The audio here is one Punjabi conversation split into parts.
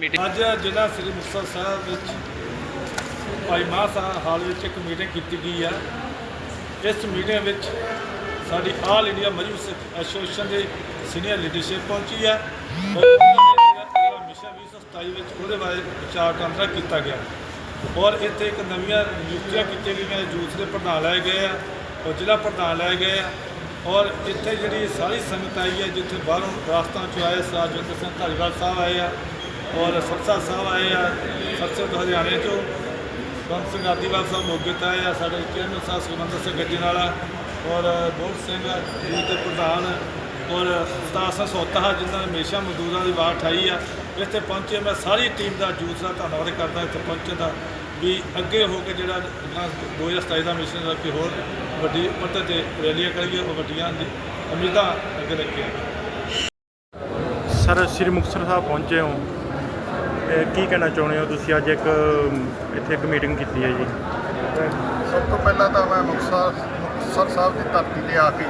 ਅੱਜ ਜ਼ਿਲ੍ਹਾ ਸ੍ਰੀ ਮੁਕਤਸਰ ਸਾਹਿਬ ਵਿੱਚ ਭਾਈ ਮਾਸਾ ਹਾਲ ਵਿੱਚ ਇੱਕ ਮੀਟਿੰਗ ਕੀਤੀ ਗਈ ਹੈ ਇਸ ਮੀਟਿੰਗ ਵਿੱਚ ਸਾਡੀ ਆਲ ਇੰਡੀਆ ਮਜਲਿਸ ਐਸੋਸੀਏਸ਼ਨ ਦੇ ਸੀਨੀਅਰ ਲੀਡਰਸ਼ਿਪ ਪਹੁੰਚੀ ਹੈ ਔਰ ਉਹਨਾਂ ਨੇ ਮਿਸ਼ਨ 2027 ਵਿੱਚ ਉਹਦੇ ਬਾਰੇ ਵਿਚਾਰ ਵਟਾਂਦਰਾ ਕੀਤਾ ਗਿਆ। ਔਰ ਇੱਥੇ ਇੱਕ ਨਵੀਆਂ ਨਿਯੁਕਤੀਆਂ ਕੀਤੀਆਂ ਗਈਆਂ ਯੂਥ ਦੇ ਪ੍ਰਧਾਨ ਲਾਏ ਗਏ ਆ, ਔਰ ਜ਼ਿਲ੍ਹਾ ਪ੍ਰਧਾਨ ਲਾਏ ਗਏ ਆ। ਔਰ ਇੱਥੇ ਜਿਹੜੀ ਸਾਰੀ ਸੰਗਤ ਆਈ ਹੈ ਜਿੱਥੇ ਬਾਹਰੋਂ ਰਾਜਸਥਾਨ ਚੋਂ ਆਏ ਸਰਾਜਵਿੰਦਰ ਸਿੰਘ ਧਾਲੀਵਾਲ ਸਾਹਿਬ ਆਏ ਆ ਔਰ ਸਰਸਾ ਸਾਹਿਬ ਆਏ ਆ ਸਰਸੇ ਤੋਂ ਹਰਿਆਣੇ ਤੋਂ ਬੰਦ ਸਿੰਘ ਆਦੀਵਾਲ ਸਾਹਿਬ ਮੋਗੇ ਤੋਂ ਆਏ ਆ, ਸਾਡੇ ਚੇਅਰਮੈਨ ਸਾਹਿਬ ਸੁਖਮੰਦਰ ਸਿੰਘ ਗੱਜੇ ਵਾਲਾ ਔਰ ਬੋਧ ਸਿੰਘ ਜੀ ਦੇ ਪ੍ਰਧਾਨ। ਔਰ ਉਸਤਾਦ ਸਿੰਘ ਸੋਤਾ ਜਿਨ੍ਹਾਂ ਨੇ ਹਮੇਸ਼ਾ ਮਜ਼ਦੂਰਾਂ ਦੀ ਆਵਾਜ਼ ਉਠਾਈ ਆ। ਇੱਥੇ ਪਹੁੰਚੇ ਮੈਂ, ਸਾਰੀ ਟੀਮ ਦਾ ਜੂਸ ਦਾ ਧੰਨਵਾਦ ਕਰਦਾ ਇੱਥੇ ਪਹੁੰਚਣ ਦਾ। ਵੀ ਅੱਗੇ ਹੋ ਕੇ ਜਿਹੜਾ ਅਗਾਂਹ 2027 ਦਾ ਮਿਸ਼ਨ ਦਾ ਕਿ ਹੋਰ ਵੱਡੀ ਪੱਧਰ ਤੇ ਰੈਲੀਆਂ ਕਰੀਏ, ਉਹ ਵੱਡੀਆਂ ਦੀ ਉਮੀਦਾਂ ਅੱਗੇ ਰੱਖੀਆਂ। ਸਰ, ਸ੍ਰੀ ਮੁਕਤਸਰ ਸਾਹਿਬ ਪਹੁੰਚੇ ਹੋ। ਕੀ ਕਹਿਣਾ ਚਾਹੁੰਦੇ ਹੋ ਤੁਸੀਂ? ਅੱਜ ਇੱਕ ਇੱਥੇ ਇੱਕ ਮੀਟਿੰਗ ਕੀਤੀ ਹੈ ਜੀ। ਸਭ ਤੋਂ ਪਹਿਲਾਂ ਤਾਂ ਮੈਂ ਮੁਕਤਸਰ ਮੁਕਤਸਰ ਸਾਹਿਬ ਦੀ ਧਰਤੀ ਤੇ ਆ ਕੇ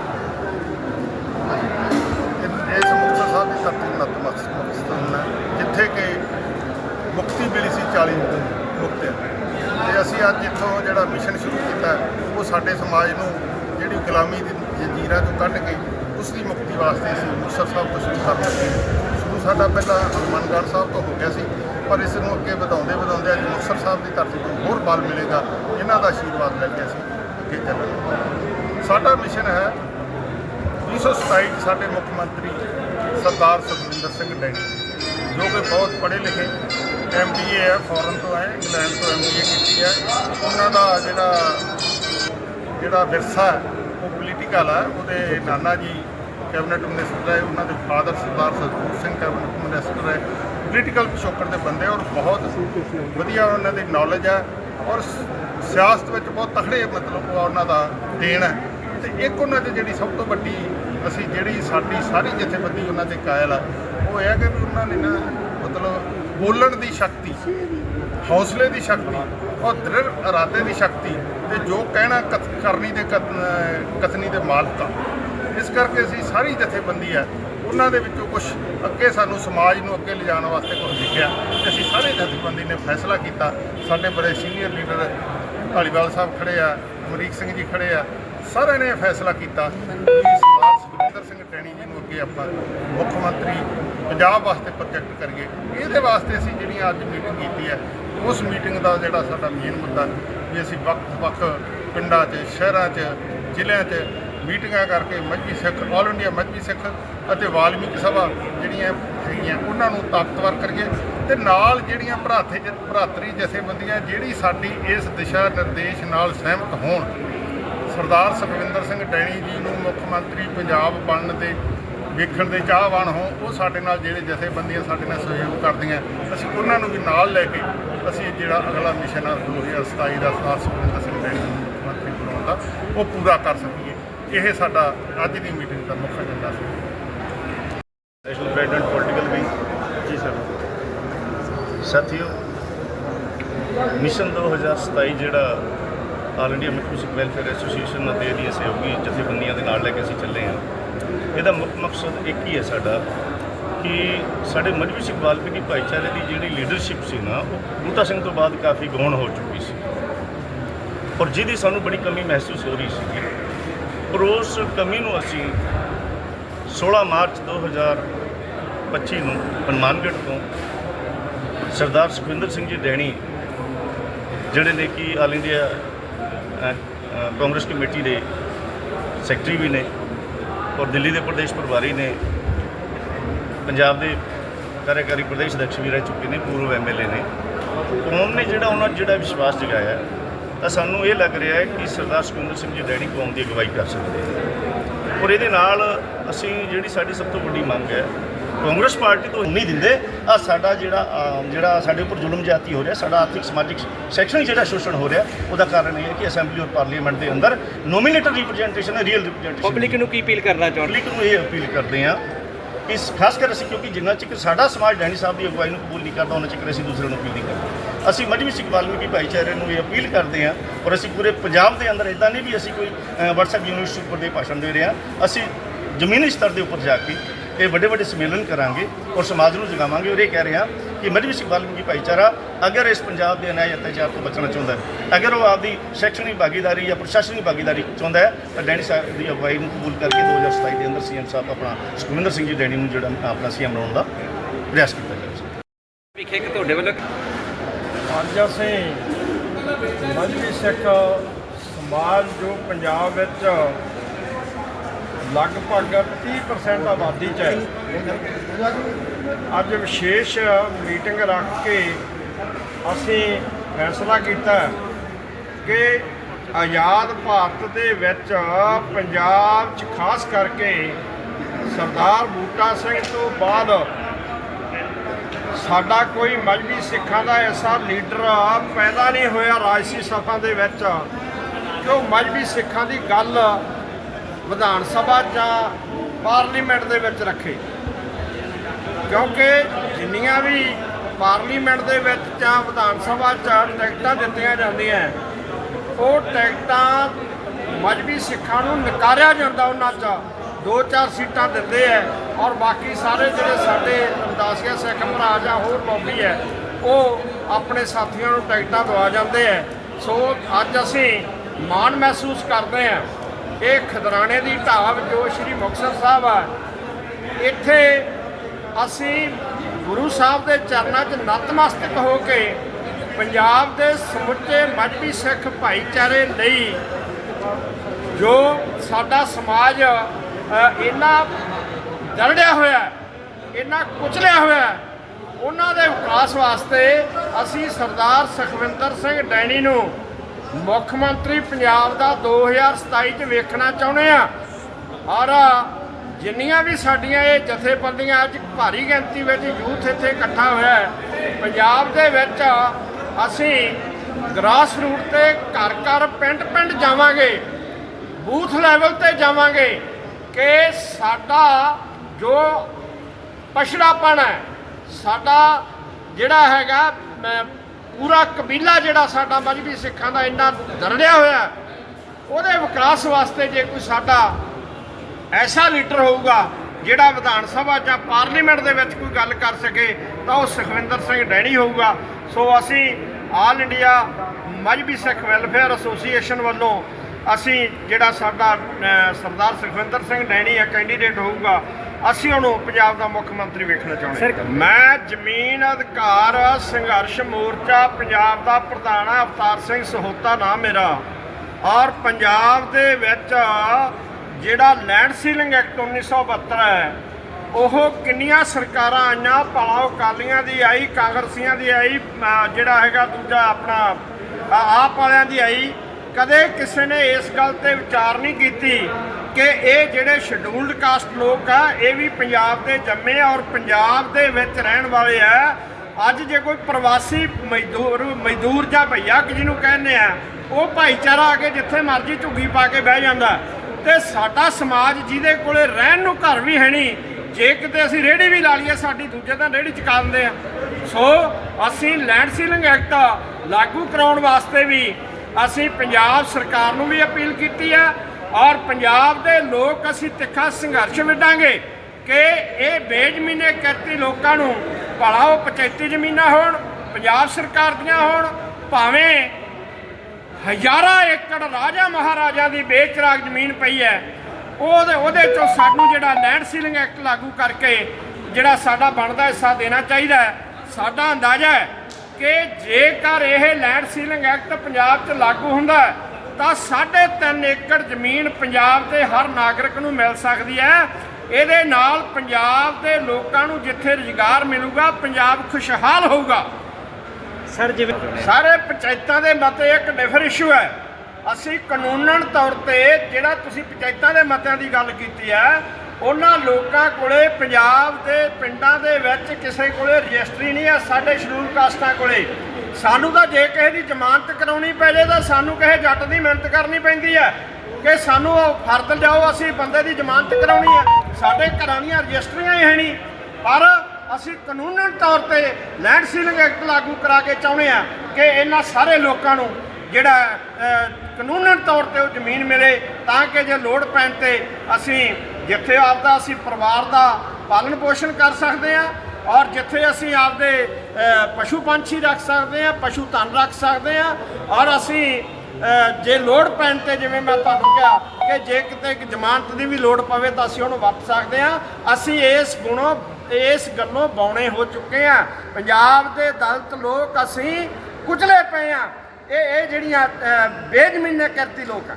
ਇਸ ਮੁਕਤਸਰ ਸਾਹਿਬ ਦੀ ਧਰਤੀ ਨਤਮਸਤਕ ਹੈ ਜਿੱਥੇ ਕਿ ਮੁਕਤੀ ਮਿਲੀ ਸੀ 40 ਮੁਕਤਿਆਂ ਤੇ ਅਸੀਂ ਅੱਜ ਇੱਥੋਂ ਜਿਹੜਾ ਮਿਸ਼ਨ ਸ਼ੁਰੂ ਕੀਤਾ, ਉਹ ਸਾਡੇ ਸਮਾਜ ਨੂੰ ਜਿਹੜੀ ਗੁਲਾਮੀ ਦੀ ਜੰਜੀਰਾਂ ਤੋਂ ਕੱਢ ਕੇ ਉਸ ਦੀ ਮੁਕਤੀ ਵਾਸਤੇ ਅਸੀਂ ਮੁਕਤਸਰ ਸਾਹਿਬ ਤੋਂ ਸ਼ੁਰੂ ਕਰ ਲੱਗੇ ਸ਼ੁਰੂ ਸਾਡਾ ਪਹਿਲਾਂ ਹਨੂੰਮਾਨਗੜ੍ਹ ਸਾਹਿਬ ਤੋਂ ਹੋ ਗਿਆ ਸੀ। ਪਰ ਇਸ ਨੂੰ ਅੱਗੇ ਵਧਾਉਂਦੇ ਵਧਾਉਂਦੇ ਅੱਜ ਮੁਕਤਸਰ ਸਾਹਿਬ ਦੀ ਧਰਤੀ ਤੋਂ ਹੋਰ ਬਲ ਮਿਲੇਗਾ, ਇਹਨਾਂ ਦਾ ਆਸ਼ੀਰਵਾਦ ਲੈ ਕੇ ਅਸੀਂ ਅੱਗੇ ਚੱਲਾਂਗੇ। ਸਾਡਾ ਮਿਸ਼ਨ ਹੈ 2027 'ਚ ਸਾਡੇ ਮੁੱਖ ਮੰਤਰੀ ਸਰਦਾਰ ਸੁਖਵਿੰਦਰ ਸਿੰਘ ਡੈਣੀ ਜੋ ਕਿ ਬਹੁਤ ਪੜ੍ਹੇ ਲਿਖੇ ਐਮਬੀਏ ਹੈ ਫੋਰਨ ਤੋਂ ਆਏ, ਇੰਗਲੈਂਡ ਤੋਂ ਐਮਬੀਏ ਕੀਤੀ ਹੈ। ਉਹਨਾਂ ਦਾ ਜਿਹੜਾ ਜਿਹੜਾ ਵਿਰਸਾ ਹੈ, ਉਹ ਪੋਲੀਟੀਕਲ ਹੈ ਉਹਦੇ ਨਾਨਾ ਜੀ, ਕੈਬਨਿਟ ਮਿਨਿਸਟਰ ਹੈ ਉਹਨਾਂ ਦੇ father Sardar Satpur Singh, cabinet minister ਹੈ ਪੋਲੀਟੀਕਲ ਪਿਛੋਕੜ ਦੇ ਬੰਦੇ ਔਰ ਬਹੁਤ ਵਧੀਆ ਉਹਨਾਂ ਦੀ ਨੌਲੇਜ ਹੈ ਔਰ ਸਿਆਸਤ ਵਿੱਚ ਬਹੁਤ ਤਖੜੇ ਮਤਲਬ ਉਹਨਾਂ ਦਾ ਦੇਣ ਹੈ। ਤੇ ਇੱਕ ਉਹਨਾਂ ਦੀ ਜਿਹੜੀ ਸਭ ਤੋਂ ਵੱਡੀ ਅਸੀਂ ਜਿਹੜੀ ਸਾਡੀ ਸਾਰੀ ਜਥੇਬੰਦੀ ਉਹਨਾਂ ਦੇ ਕਾਇਲ ਆ, ਉਹ ਇਹ ਹੈ ਕਿ ਵੀ ਉਹਨਾਂ ਨੇ ਨਾ ਮਤਲਬ ਬੋਲਣ ਦੀ ਸ਼ਕਤੀ, ਹੌਸਲੇ ਦੀ ਸ਼ਕਤੀ ਔਰ ਦ੍ਰਿੜ ਇਰਾਦੇ ਦੀ ਸ਼ਕਤੀ ਤੇ ਜੋ ਕਹਿਣਾ ਕਥ- ਕਰਨੀ ਦੇ ਕਥ- ਕਥਨੀ ਦੇ ਮਾਲਕ ਆ। ਇਸ ਕਰਕੇ ਅਸੀਂ ਸਾਰੀ ਜਥੇਬੰਦੀ ਆ ਉਹਨਾਂ ਦੇ ਵਿੱਚੋਂ ਕੁਝ ਅੱਗੇ ਸਾਨੂੰ ਸਮਾਜ ਨੂੰ ਅੱਗੇ ਲਿਜਾਣ ਵਾਸਤੇ ਕੁਝ ਲਿਖਿਆ ਤੇ ਅਸੀਂ ਸਾਰੇ ਜਥੇਬੰਦੀ ਨੇ ਫੈਸਲਾ ਕੀਤਾ। ਸਾਡੇ ਬੜੇ ਸੀਨੀਅਰ ਲੀਡਰ ਢਾਲੀਵਾਲ ਸਾਹਿਬ ਖੜੇ ਆ ਅਮਰੀਕ ਸਿੰਘ ਜੀ ਖੜੇ ਆ। ਸਾਰਿਆਂ ਨੇ ਇਹ ਫੈਸਲਾ ਕੀਤਾ ਕਿ ਸਰਦਾਰ ਸੁਖਵਿੰਦਰ ਸਿੰਘ ਟੈਣੀ ਜੀ ਨੂੰ ਅੱਗੇ ਆਪਾਂ ਮੁੱਖ ਮੰਤਰੀ ਪੰਜਾਬ ਵਾਸਤੇ ਪ੍ਰੋਜੈਕਟ ਕਰੀਏ। ਇਹਦੇ ਵਾਸਤੇ ਅਸੀਂ ਜਿਹੜੀਆਂ ਅੱਜ ਮੀਟਿੰਗ ਕੀਤੀ ਹੈ, ਉਸ ਮੀਟਿੰਗ ਦਾ ਜਿਹੜਾ ਸਾਡਾ ਮੇਨ ਮੁੱਦਾ, ਵੀ ਅਸੀਂ ਵੱਖ-ਵੱਖ ਪਿੰਡਾਂ 'ਚ, ਸ਼ਹਿਰਾਂ 'ਚ, ਜ਼ਿਲ੍ਹਿਆਂ 'ਚ ਮੀਟਿੰਗਾਂ ਕਰਕੇ ਮੱਝੀ ਸਿੱਖ ਆਲ ਇੰਡੀਆ ਮੱਝੀ ਸਿੱਖ ਅਤੇ ਵਾਲਮੀਕ ਸਭਾ ਜਿਹੜੀਆਂ ਹੈਗੀਆਂ, ਉਹਨਾਂ ਨੂੰ ਤਾਕਤਵਰ ਕਰੀਏ ਤੇ ਨਾਲ ਜਿਹੜੀਆਂ ਭਰਾਥੇ ਭਰਾਤਰੀ ਜਥੇਬੰਦੀਆਂ ਜਿਹੜੀ ਸਾਡੀ ਇਸ ਦਿਸ਼ਾ ਨਿਰਦੇਸ਼ ਨਾਲ ਸਹਿਮਤ ਹੋਣ, ਸਰਦਾਰ ਸੁਖਵਿੰਦਰ ਸਿੰਘ ਡੈਣੀ ਜੀ ਨੂੰ ਮੁੱਖ ਮੰਤਰੀ ਪੰਜਾਬ ਬਣਨ ਦੇ, ਵੇਖਣ ਦੇ ਚਾਹਵਾਨ ਹੋ ਉਹ ਸਾਡੇ ਨਾਲ ਜਿਹੜੇ ਜਥੇਬੰਦੀਆਂ ਸਾਡੇ ਨਾਲ ਸਹਿਯੋਗ ਕਰਦੀਆਂ, ਅਸੀਂ ਉਹਨਾਂ ਨੂੰ ਵੀ ਨਾਲ ਲੈ ਕੇ ਅਸੀਂ ਜਿਹੜਾ ਅਗਲਾ ਮਿਸ਼ਨ ਆ 2027 ਦਾ ਸਰਦਾਰ ਸੁਖਵਿੰਦਰ ਸਿੰਘ ਡੈਣੀ ਮੁੱਖ ਮੰਤਰੀ ਬਣਾਉਣ ਦਾ, ਉਹ ਪੂਰਾ ਕਰ ਸਕੀਏ। ਇਹ ਸਾਡਾ ਅੱਜ ਦੀ ਮੀਟਿੰਗ ਦਾ ਮੁੱਖ ਏਜੰਡਾ ਸੀ। National president political wing ji sir. ਸਾਥੀਓ ਮਿਸ਼ਨ 2027 ਜਿਹੜਾ all India music welfare association ਅਤੇ ਇਹਦੀਆਂ ਸਹਿਯੋਗੀ ਜਥੇਬੰਦੀਆਂ ਦੇ ਨਾਲ ਲੈ ਕੇ ਅਸੀਂ ਚੱਲੇ ਹਾਂ। ਇਹਦਾ ਮੁੱਖ ਮਕਸਦ ਇੱਕ ਹੀ ਹੈ ਸਾਡਾ ਕਿ ਸਾਡੇ ਮਜਬੀ ਸਿੱਖ ਵਾਲਮੀਕੀ ਭਾਈਚਾਰੇ ਦੀ ਜਿਹੜੀ ਲੀਡਰਸ਼ਿਪ ਸੀ ਨਾ ਉਹ ਬੂਟਾ ਸਿੰਘ ਤੋਂ ਬਾਅਦ ਕਾਫੀ ਗੌਣ ਹੋ ਚੁੱਕੀ ਸੀ। ਔਰ ਜਿਹਦੀ ਸਾਨੂੰ ਬੜੀ ਕਮੀ ਮਹਿਸੂਸ ਹੋ ਰਹੀ ਸੀ। ਪਰੋਸ ਕਮੀ ਨੂੰ ਅਸੀਂ 16 ਮਾਰਚ 2025 ਨੂੰ ਹਨੂੰਮਾਨਗੜ੍ਹ ਤੋਂ ਸਰਦਾਰ ਸੁਖਵਿੰਦਰ ਸਿੰਘ ਜੀ ਡੈਣੀ ਜਿਹੜੇ ਨੇ ਕਿ ਆਲ ਇੰਡੀਆ ਕਾਂਗਰਸ ਕਮੇਟੀ ਦੇ ਸੈਕਟਰੀ ਵੀ ਨੇ ਔਰ ਦਿੱਲੀ ਦੇ ਪ੍ਰਦੇਸ਼ ਪ੍ਰਭਾਰੀ ਨੇ, ਪੰਜਾਬ ਦੇ ਕਾਰਜਕਾਰੀ ਪ੍ਰਦੇਸ਼ ਅਧਿਕਸ਼ ਵੀ ਰਹਿ ਚੁੱਕੇ ਨੇ, ਪੂਰਵ ਐਮਐਲਏ ਨੇ। ਕੌਮ ਨੇ ਜਿਹੜਾ ਉਹਨਾਂ ਜਿਹੜਾ ਵਿਸ਼ਵਾਸ ਜਗਾਇਆ ਤਾਂ ਸਾਨੂੰ ਇਹ ਲੱਗ ਰਿਹਾ ਹੈ ਕਿ ਸਰਦਾਰ ਸੁਖਵਿੰਦਰ ਸਿੰਘ ਜੀ ਡੈਣੀ ਕੌਮ ਦੀ ਅਗਵਾਈ ਕਰ ਸਕਦੇ ਨੇ। ਔਰ ਇਹਦੇ ਨਾਲ ਅਸੀਂ ਜਿਹੜੀ ਸਾਡੀ ਸਭ ਤੋਂ ਵੱਡੀ ਮੰਗ ਹੈ ਕਾਂਗਰਸ ਪਾਰਟੀ ਤੋਂ ਨਹੀਂ ਦਿੰਦੇ। ਆ ਸਾਡਾ ਜਿਹੜਾ ਜਿਹੜਾ ਸਾਡੇ ਉੱਪਰ ਜ਼ੁਲਮ ਜਾਤੀ ਹੋ ਰਿਹਾ ਸਾਡਾ ਆਰਥਿਕ ਸਮਾਜਿਕ ਸੈਕਸ਼ਨ ਜਿਹੜਾ ਸ਼ੋਸ਼ਣ ਹੋ ਰਿਹਾ ਉਹਦਾ ਕਾਰਨ ਇਹ ਹੈ ਕਿ ਅਸੈਂਬਲੀ ਔਰ ਪਾਰਲੀਮੈਂਟ ਦੇ ਅੰਦਰ ਨੋਮੀਨੇਟਡ ਰਿਪਰੈਜ਼ੈਂਟੇਸ਼ਨ ਹੈ ਰੀਅਲ ਰਿਪਰੈਜ਼ੈਂਟੇਸ਼ਨ ਪਬਲਿਕ ਨੂੰ ਕੀ ਅਪੀਲ ਕਰਨਾ ਚਾਹੁੰਦੇ? ਪਬਲਿਕ ਨੂੰ ਇਹ ਅਪੀਲ ਕਰਦੇ ਹਾਂ। ਕਿ ਸ- ਖਾਸ ਕਰ ਅਸੀਂ ਕਿਉਂਕਿ ਜਿੰਨਾ ਚਿਰ ਸਾਡਾ ਸਮਾਜ ਡੈਣੀ ਸਾਹਿਬ ਦੀ ਅਗਵਾਈ ਨੂੰ ਕਬੂਲ ਨਹੀਂ ਕਰਦਾ ਉਹਨਾਂ ਚਿਰ ਅਸੀਂ ਦੂਸਰਿਆਂ ਨੂੰ ਅਪੀਲ ਨਹੀਂ ਕਰਦੇ। ਅਸੀਂ ਮਜਬੀ ਸਿੱਖ ਵਾਲਮੀਕੀ ਭਾਈਚਾਰੇ ਨੂੰ ਇਹ ਅਪੀਲ ਕਰਦੇ ਹਾਂ ਔਰ ਅਸੀਂ ਪੂਰੇ ਪੰਜਾਬ ਦੇ ਅੰਦਰ ਇਦਾਂ ਨਹੀਂ ਵੀ ਅਸੀਂ ਕੋਈ ਅ, WhatsApp ਯੂਨੀਵਰਸਿਟੀ ਉੱਪਰ ਦੇ ਭਾਸ਼ਣ ਦੇ ਰਹੇ ਹਾਂ। ਅਸੀਂ ਜ਼ਮੀਨੀ ਸਤਰ ਦੇ ਉੱਪਰ ਜਾ ਕੇ ਇਹ ਵੱਡੇ ਵੱਡੇ ਸੰਮੇਲਨ ਕਰਾਂਗੇ ਔਰ ਸਮਾਜ ਨੂੰ ਜਗਾਵਾਂਗੇ ਔਰ ਇਹ ਕਹਿ ਰਹੇ ਹਾਂ ਕਿ ਮਜਬੀ ਸਿੱਖ ਵਾਲਮੀਕੀ ਭਾਈਚਾਰਾ ਅਗਰ ਇਸ ਪੰਜਾਬ ਦੇ ਅਨਿਆਏ ਅਤਿਆਚਾਰ ਤੋਂ ਬਚਣਾ ਚਾਹੁੰਦਾ ਹੈ ਅਗਰ ਉਹ ਆਪਦੀ ਸ਼ੈਕਸ਼ਨਿਕ ਭਾਗੀਦਾਰੀ ਜਾਂ ਪ੍ਰਸ਼ਾਸਨਿਕ ਭਾਗੀਦਾਰੀ ਚਾਹੁੰਦਾ ਹੈ ਤਾਂ ਡੈਣੀ ਸਾਹਿਬ ਦੀ ਅਗਵਾਈ ਨੂੰ ਕਬੂਲ ਕਰਕੇ 2027 ਦੇ ਅੰਦਰ ਸੀਐਮ ਸਾਹਿਬ ਆਪਣਾ ਸੁਖਵਿੰਦਰ ਸਿੰਘ ਜੀ ਡੈਣੀ ਨੂੰ ਜਿਹੜਾ ਆਪਣਾ ਸੀਐਮ ਬਣਾਉਣ ਦਾ ਪ੍ਰਯਾਸ ਕੀਤਾ ਜਾਵੇ। ਵਿਖੇ ਕਿ ਤੁਹਾਡੇ ਵੱਲੋਂ ਅੱਜ ਅਸੀਂ ਮਜਬੀ ਸਿੱਖ ਸਮਾਜ ਜੋ ਪੰਜਾਬ ਵਿੱਚ ਲਗਭਗ 30% ਆਬਾਦੀ 'ਚ ਹੈ। ਅੱਜ ਵਿਸ਼ੇਸ਼ ਮੀਟਿੰਗ ਰੱਖ ਕੇ ਅਸੀਂ ਫੈਸਲਾ ਕੀਤਾ ਕਿ ਆਜ਼ਾਦ ਭਾਰਤ ਦੇ ਵਿੱਚ ਪੰਜਾਬ 'ਚ ਖਾਸ ਕਰਕੇ ਸਰਦਾਰ ਬੂਟਾ ਸਿੰਘ ਤੋਂ ਬਾਅਦ ਸਾਡਾ ਕੋਈ ਮਜਬੀ ਸਿੱਖਾਂ ਦਾ ਐਸਾ ਲੀਡਰ ਪੈਦਾ ਨਹੀਂ ਹੋਇਆ ਰਾਜਸੀ ਸਫ਼ਾ ਦੇ ਵਿੱਚ। ਕਿ ਉਹ ਮਜਬੀ ਸਿੱਖਾਂ ਦੀ ਗੱਲ ਵਿਧਾਨ ਸਭਾ ਜਾਂ ਪਾਰਲੀਮੈਂਟ ਦੇ ਵਿੱਚ ਰੱਖੇ? ਕਿਉਂਕਿ ਜਿੰਨੀਆਂ ਵੀ ਪਾਰਲੀਮੈਂਟ ਦੇ ਵਿੱਚ ਜਾਂ ਵਿਧਾਨ ਸਭਾ 'ਚ ਟਿਕਟਾਂ ਦਿੱਤੀਆਂ ਜਾਂਦੀਆਂ, ਉਹ ਟਿਕਟਾਂ ਮਜਬੀ ਸਿੱਖਾਂ ਨੂੰ ਨਕਾਰਿਆ ਜਾਂਦਾ ਉਹਨਾਂ 'ਚ। ਦੋ ਚਾਰ ਸੀਟਾਂ ਦਿੰਦੇ ਐ ਔਰ ਬਾਕੀ ਸਾਰੇ ਜਿਹੜੇ ਸਾਡੇ ਰਮਦਾਸੀਆ ਸਿੱਖ ਮਹਾਰਾਜ ਜਾਂ ਹੋਰ ਲੌਬੀ ਹੈ ਉਹ ਆਪਣੇ ਸਾਥੀਆਂ ਨੂੰ ਟਿਕਟਾਂ ਦਵਾ ਜਾਂਦੇ ਐ। ਸੋ ਅੱਜ ਅਸੀਂ ਮਾਣ ਮਹਿਸੂਸ ਕਰਦੇ ਹਾਂ ਇਹ ਖਦਰਾਣੇ ਦੀ ਢਾਬ ਜੋ ਸ਼੍ਰੀ ਮੁਕਤਸਰ ਸਾਹਿਬ ਆ। ਇੱਥੇ ਅਸੀਂ ਗੁਰੂ ਸਾਹਿਬ ਦੇ ਚਰਨਾਂ 'ਚ ਨਤਮਸਤਕ ਹੋ ਕੇ ਪੰਜਾਬ ਦੇ ਸਮੁੱਚੇ ਮਜਬੀ ਸਿੱਖ ਭਾਈਚਾਰੇ ਲਈ ਜੋ ਸਾਡਾ ਸਮਾਜ ਇੰਨਾ ਦਰੜਿਆ ਹੋਇਆ ਇੰਨਾ ਕੁਚਲਿਆ ਹੋਇਆ ਉਹਨਾਂ ਦੇ ਵਿਕਾਸ ਵਾਸਤੇ ਅਸੀਂ ਸਰਦਾਰ ਸੁਖਵਿੰਦਰ ਸਿੰਘ ਡੈਣੀ ਨੂੰ ਮੁੱਖ ਮੰਤਰੀ ਪੰਜਾਬ ਦਾ 2027 ਚ ਵੇਖਣਾ ਚਾਹੁੰਦੇ ਆ ਔਰ ਜਿੰਨੀਆਂ ਵੀ ਸਾਡੀਆਂ ਇਹ ਜਥੇਬੰਦੀਆਂ ਅੱਜ ਭਾਰੀ ਗਿਣਤੀ ਵਿੱਚ ਯੂਥ ਇੱਥੇ ਇਕੱਠਾ ਹੋਇਆ ਹੈ, ਪੰਜਾਬ ਦੇ ਵਿੱਚ ਅਸੀਂ ਗ੍ਰਾਸ ਰੂਟ ਤੇ ਘਰ ਘਰ ਪਿੰਡ ਪਿੰਡ ਜਾਵਾਂਗੇ, ਬੂਥ ਲੈਵਲ ਤੇ ਜਾਵਾਂਗੇ। ਕਿ ਸਾਡਾ ਜੋ ਪਛੜਾਪਣ ਹੈ, ਸਾਡਾ ਜਿਹੜਾ ਹੈਗਾ ਪੂਰਾ ਕਬੀਲਾ ਜਿਹੜਾ ਸਾਡਾ ਮਜਬੀ ਸਿੱਖਾਂ ਦਾ ਇੰਨਾ ਦਰੜਿਆ ਹੋਇਆ ਉਹਦੇ ਵਿਕਾਸ ਵਾਸਤੇ ਜੇ ਕੋਈ ਸਾਡਾ ਐਸਾ ਲੀਡਰ ਹੋਊਗਾ, ਜਿਹੜਾ ਵਿਧਾਨ ਸਭਾ ਜਾਂ ਪਾਰਲੀਮੈਂਟ ਦੇ ਵਿੱਚ ਕੋਈ ਗੱਲ ਕਰ ਸਕੇ, ਤਾਂ ਉਹ ਸੁਖਵਿੰਦਰ ਸਿੰਘ ਡੈਣੀ ਹੋਊਗਾ। ਸੋ ਅਸੀਂ all India Mazhbi Sikh welfare association ਵੱਲੋਂ ਅਸੀਂ ਜਿਹੜਾ ਸਾਡਾ ਸਰਦਾਰ ਸੁਖਵਿੰਦਰ ਸਿੰਘ ਡੈਣੀ ਹੈ ਕੈਂਡੀਡੇਟ ਹੋਊਗਾ ਅਸੀਂ ਉਹਨੂੰ ਪੰਜਾਬ ਦਾ ਮੁੱਖ ਮੰਤਰੀ ਵੇਖਣਾ ਚਾਹੁੰਦੇ ਮੈਂ ਜ਼ਮੀਨ ਅਧਿਕਾਰ ਸੰਘਰਸ਼ ਮੋਰਚਾ ਪੰਜਾਬ ਦਾ ਪ੍ਰਧਾਨ ਅਵਤਾਰ ਸਿੰਘ ਸਹੋਤਾ ਨਾਮ ਮੇਰਾ। ਔਰ ਪੰਜਾਬ ਦੇ ਵਿੱਚ ਜਿਹੜਾ ਲੈਂਡ ਸੀਲਿੰਗ ਐਕਟ 1972 ਹੈ ਉਹ ਕਿੰਨੀਆਂ ਸਰਕਾਰਾਂ ਆਈਆਂ? ਭਾਵੇਂ ਅਕਾਲੀਆਂ ਦੀ ਆਈ ਕਾਂਗਰਸੀਆਂ ਦੀ ਆਈ ਜਿਹੜਾ ਹੈਗਾ ਦੂਜਾ ਆਪਣਾ ਆ- ਆਪ ਵਾਲਿਆਂ ਦੀ ਆਈ। ਕਦੇ ਕਿਸੇ ਨੇ ਇਸ ਗੱਲ ਤੇ ਵਿਚਾਰ ਨਹੀਂ ਕੀਤੀ ਕਿ ਇਹ ਜਿਹੜੇ ਸ਼ਡਿਊਲਡ ਕਾਸਟ ਲੋਕ ਆ, ਇਹ ਵੀ ਪੰਜਾਬ ਦੇ ਜੰਮੇ ਔਰ ਪੰਜਾਬ ਦੇ ਵਿੱਚ ਰਹਿਣ ਵਾਲੇ ਆ। ਅੱਜ ਜੇ ਕੋਈ ਪ੍ਰਵਾਸੀ ਮਜ਼ਦੂਰ ਮਜ਼ਦੂਰ ਜਾਂ ਭਈਆ ਕਿ ਜਿਹਨੂੰ ਕਹਿੰਦੇ ਆ, ਉਹ ਭਾਈਚਾਰਾ ਆ ਕੇ ਜਿੱਥੇ ਮਰਜ਼ੀ ਝੁੱਗੀ ਪਾ ਕੇ ਬਹਿ ਜਾਂਦਾ। ਤੇ ਸਾਡਾ ਸਮਾਜ ਜਿਹਦੇ ਕੋਲੇ ਰਹਿਣ ਨੂੰ ਘਰ ਵੀ ਹੈ ਨਹੀਂ, ਜੇ ਕਿਤੇ ਅਸੀਂ ਰੇੜੀ ਵੀ ਲਾ ਲਈਏ, ਸਾਡੀ ਦੂਜੇ ਤਾਂ ਰੇੜੀ ਚੁਕਾ ਦਿੰਦੇ ਆ। ਸੋ, ਅਸੀਂ ਲੈਂਡ ਸੀਲਿੰਗ ਐਕਟ ਲਾਗੂ ਕਰਾਉਣ ਵਾਸਤੇ ਵੀ ਅਸੀਂ ਪੰਜਾਬ ਸਰਕਾਰ ਨੂੰ ਵੀ ਅਪੀਲ ਕੀਤੀ ਹੈ ਔਰ ਪੰਜਾਬ ਦੇ ਲੋਕ ਅਸੀਂ ਤਿੱਖਾ ਸੰਘਰਸ਼ ਵਿੱਢਾਂਗੇ ਕਿ ਇਹ ਬੇਜ਼ਮੀਨੇ ਕਰਤੀ ਲੋਕਾਂ ਨੂੰ ਭਲਾ ਉਹ ਪੰਚਾਇਤੀ ਜ਼ਮੀਨਾਂ ਹੋਣ, ਪੰਜਾਬ ਸਰਕਾਰ ਦੀਆਂ ਹੋਣ, ਭਾਵੇਂ ਹਜ਼ਾਰਾਂ ਏਕੜ ਰਾਜਾ ਮਹਾਰਾਜਾ ਦੀ ਬੇਚਰਾਗ ਜ਼ਮੀਨ ਪਈ ਹੈ, ਉਹਦੇ ਉਹਦੇ ਚੋਂ ਸਾਨੂੰ ਜਿਹੜਾ ਲੈਂਡ ਸੀਲਿੰਗ ਐਕਟ ਲਾਗੂ ਕਰਕੇ ਜਿਹੜਾ ਸਾਡਾ ਬਣਦਾ ਹਿੱਸਾ ਦੇਣਾ ਚਾਹੀਦਾ ਸਾਡਾ ਅੰਦਾਜ਼ਾ ਹੈ ਕਿ ਜੇਕਰ ਇਹ ਲੈਂਡ ਸੀਲਿੰਗ ਐਕਟ ਪੰਜਾਬ 'ਚ ਲਾਗੂ ਹੁੰਦਾ ਤਾਂ 3.5 ਏਕੜ ਜ਼ਮੀਨ ਪੰਜਾਬ ਦੇ ਹਰ ਨਾਗਰਿਕ ਨੂੰ ਮਿਲ ਸਕਦੀ ਹੈ। ਇਹਦੇ ਨਾਲ ਪੰਜਾਬ ਦੇ ਲੋਕਾਂ ਨੂੰ ਜਿੱਥੇ ਰੁਜ਼ਗਾਰ ਮਿਲੂਗਾ ਪੰਜਾਬ ਖੁਸ਼ਹਾਲ ਹੋਊਗਾ। ਸਰ ਜਿਵੇਂ ਸਾਰੇ ਪੰਚਾਇਤਾਂ ਦੇ ਮਤੇ ਇੱਕ ਡਿਫਰ ਇਸ਼ੂ ਹੈ। ਅਸੀਂ ਕਾਨੂੰਨਨ ਤੌਰ ਤੇ ਜਿਹੜਾ ਤੁਸੀਂ ਪੰਚਾਇਤਾਂ ਦੇ ਮਤਿਆਂ ਦੀ ਗੱਲ ਕੀਤੀ ਹੈ ਉਹਨਾਂ ਲੋਕਾਂ ਕੋਲੇ ਪੰਜਾਬ ਦੇ ਪਿੰਡਾਂ ਦੇ ਵਿੱਚ ਕਿਸੇ ਕੋਲੇ ਰਜਿਸਟਰੀ ਨਹੀਂ ਹੈ ਸਾਡੇ ਸ਼ਡਿਊਲ ਕਾਸਟਾਂ ਕੋਲੇ। ਸਾਨੂੰ ਤਾਂ ਜੇ ਕਿਸੇ ਦੀ ਜ਼ਮਾਨਤ ਕਰਾਉਣੀ ਪੈ ਜੇ ਤਾਂ ਸਾਨੂੰ ਕਿਸੇ ਜੱਟ ਦੀ ਮਿਹਨਤ ਕਰਨੀ ਪੈਂਦੀ ਹੈ। ਕਿ ਸਾਨੂੰ ਉਹ ਫਰਦ ਲਿਆਓ ਅਸੀਂ ਬੰਦੇ ਦੀ ਜ਼ਮਾਨਤ ਕਰਾਉਣੀ ਹੈ। ਸਾਡੇ ਘਰਾਂ ਦੀਆਂ ਰਜਿਸਟਰੀਆਂ ਹੀ ਹੈ ਨਹੀਂ। ਪਰ ਅਸੀਂ ਕਾਨੂੰਨਨ ਤੌਰ ਤੇ ਲੈਂਡ ਸੀਲਿੰਗ ਐਕਟ ਲਾਗੂ ਕਰਾ ਕੇ ਚਾਹੁੰਦੇ ਆ ਕਿ ਇਹਨਾਂ ਸਾਰੇ ਲੋਕਾਂ ਨੂੰ ਜਿਹੜਾ ਅਹ, ਕਾਨੂੰਨਨ ਤੌਰ ਤੇ ਉਹ ਜ਼ਮੀਨ ਮਿਲੇ ਤਾਂ ਕਿ ਜੇ ਲੋੜ ਪੈਣ ਤੇ ਅਸੀਂ ਜਿੱਥੇ ਆਪਦਾ ਅਸੀਂ ਪਰਿਵਾਰ ਦਾ ਪਾਲਣ ਪੋਸ਼ਣ ਕਰ ਸਕਦੇ ਆ ਔਰ ਜਿੱਥੇ ਅਸੀਂ ਆਪਦੇ ਪਸ਼ੂ ਪੰਛੀ ਰੱਖ ਸਕਦੇ ਹਾਂ, ਪਸ਼ੂ ਧਨ ਰੱਖ ਸਕਦੇ ਹਾਂ ਔਰ ਅਸੀਂ ਜੇ ਲੋੜ ਪੈਣ ਤੇ ਜਿਵੇਂ ਮੈਂ ਤੁਹਾਨੂੰ ਕਿਹਾ ਕਿ ਜੇ ਕਿਤੇ ਇੱਕ ਜ਼ਮਾਨਤ ਦੀ ਵੀ ਲੋੜ ਪਵੇ ਤਾਂ ਅਸੀਂ ਉਹਨੂੰ ਵਰਤ ਸਕਦੇ ਹਾਂ। ਅਸੀਂ ਇਸ ਗੁਣੋਂ, ਇਸ ਗੱਲੋਂ ਬੌਣੇ ਹੋ ਚੁੱਕੇ ਹਾਂ। ਪੰਜਾਬ ਦੇ ਦਲਤ ਲੋਕ ਅਸੀਂ ਕੁਚਲੇ ਪਏ ਹਾਂ। ਇਹ ਇਹ ਜਿਹੜੀਆਂ ਬੇਜ਼ਮੀਨੇ ਕਰਤੀ ਲੋਕ ਆ।